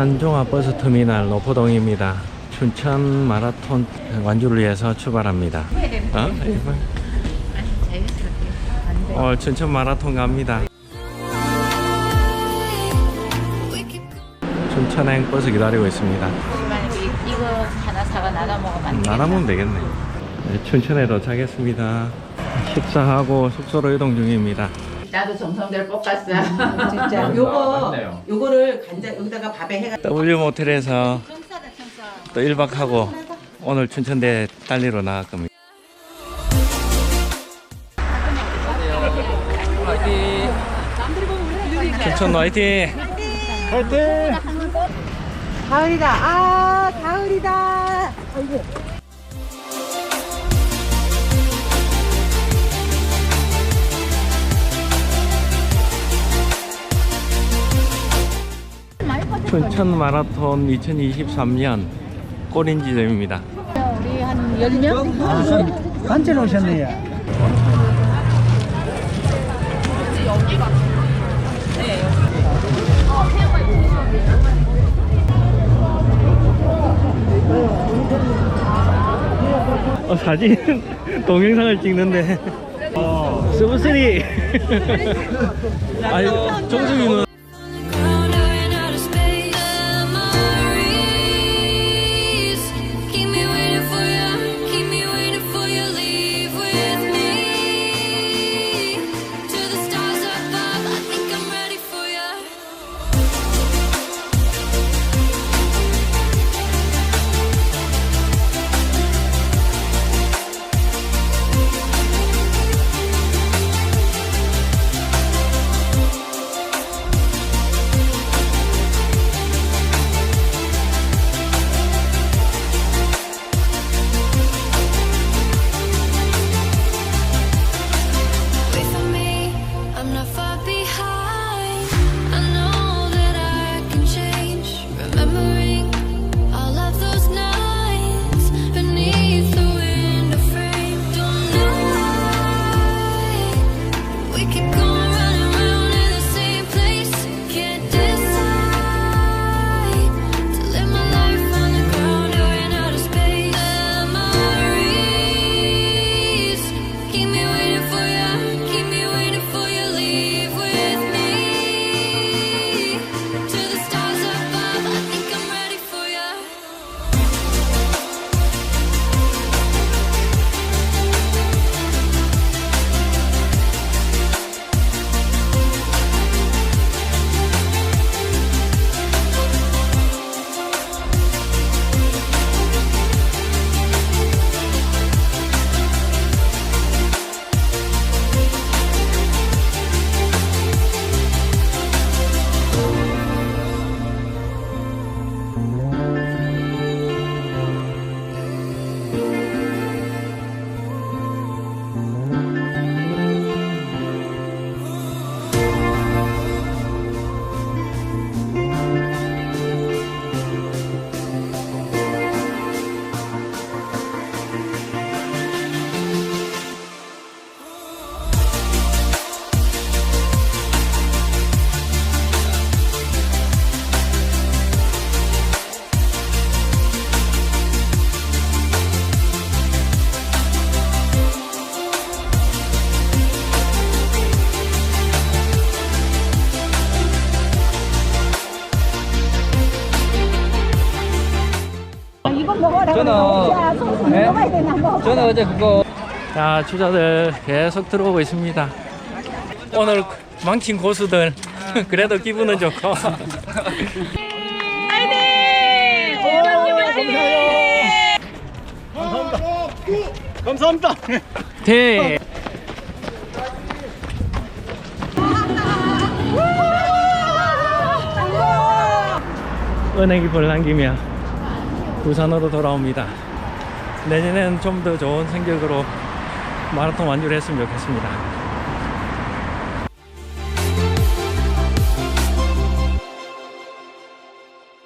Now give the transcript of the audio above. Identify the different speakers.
Speaker 1: 춘천 종합버스터미널 노포동입니다. 춘천 마라톤 완주를 위해서 출발합니다. 어? 오늘 춘천 마라톤 갑니다. 춘천행 버스 기다리고 있습니다.
Speaker 2: 이거 하나 사가 나눠 먹으면.
Speaker 1: 나라면 되겠네. 네, 춘천에 도착했습니다. 식사하고 숙소로 이동 중입니다.
Speaker 2: 나도 정성대로 뽑았어.
Speaker 3: 진짜. 요거 요거를 간장 여기다가 밥에 해가
Speaker 1: W 모텔에서 또 1박하고 오늘 춘천대 달리러 나갈 겁니다. 춘천 화이팅!
Speaker 3: 가을이다. 아 가을이다
Speaker 1: 춘천 마라톤 2023년 꼬린 지점입니다.
Speaker 2: 우리 한 10명?
Speaker 4: 단체로 오셨네요.
Speaker 1: 어, 사진 동영상을 찍는데 스브스리 아니 정수기는
Speaker 4: 저는 네? 저는 어제 그거.
Speaker 1: 자 주자들 계속 들어오고 있습니다. 오늘 망친 고수들. 그래도 기분은 좋고.
Speaker 4: 감사합니다.
Speaker 1: 대 은행잎을 남기며 부산으로 돌아옵니다. 내년에는 좀더 좋은 성적으로 마라톤 완주를 했으면 좋겠습니다.